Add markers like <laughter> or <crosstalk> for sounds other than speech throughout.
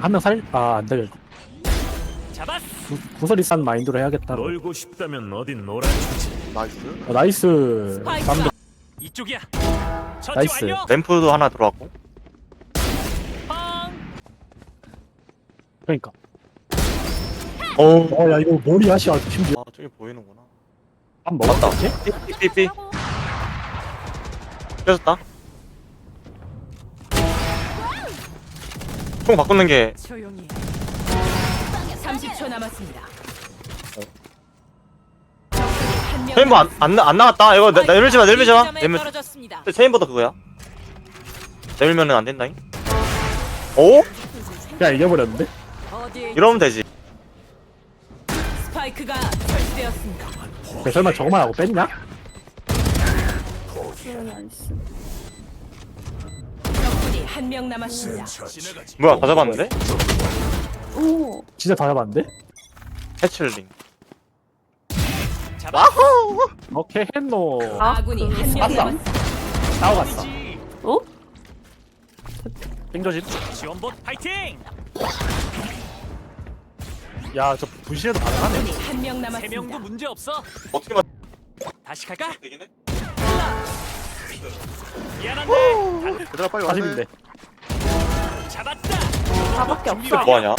한 명 살? 아, 안 되겠다. 잡았어. 구, 구설이 싼 마인드로 해야겠다. 어, 놀고 싶다면 어딘 놀아주지. 나이스. 나이스. 스파이크가 이쪽이야. 처치 나이스. 완료. 램프도 하나 들어왔고 팡. 그러니까. 어, 야, 이거 머리 하시아 심지어. 아 저기 보이는구나 한 맞다 먹었지? 삐삐삐삐 펴졌다 총 바꾸는 게 조용히. 30초 남았습니다. 체인버 안, 안, 나- 안 나갔다 이거 내, 내밀지 마 내밀지 마 내밀 떨어졌습니다. 체인버도 그거야 내밀면은 안 된다잉 오? 야, 이겨버렸는데? 어디에 이러면 되지 스파이크가 설치되었습니다. 야, 설마 저거만 하고 뺐냐? 한 명 남았습니다. 뭐야 다 잡았는데? 진짜 다 잡았는데? 해칠링 잡았어. 오케이, 했노. 아군이 한명 맞다. 남았습니다. 싸워갔어. 어? 땡조심. 지원봇 파이팅. 야, 저 분실해도 가능하네. 아군이 한 명 세 남았습니다. 명도 문제 없어. 어떻게 맞 다시 갈까? 되긴 해? 미안한데. 얘들아 빨리 와서 40인데. 잡았다. 나밖에 없어. 뭐하냐?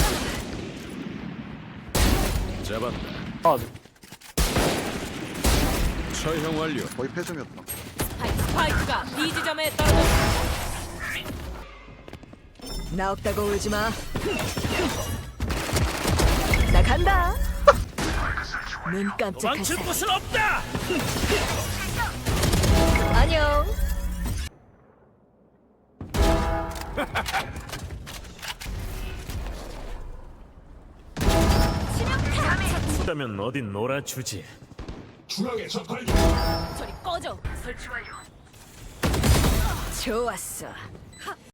잡았다. 아, 처형 완료. 거의 패점이었다. 스파이크가 B 지점에 떨어졌습니다. 나 없다고 울지 마. 나 간다. <laughs> 눈 깜짝할 도망칠 사이. 곳은 없다. 있다면 어딘 놀아주지. 저리 꺼져. 설치 완료. 좋았어.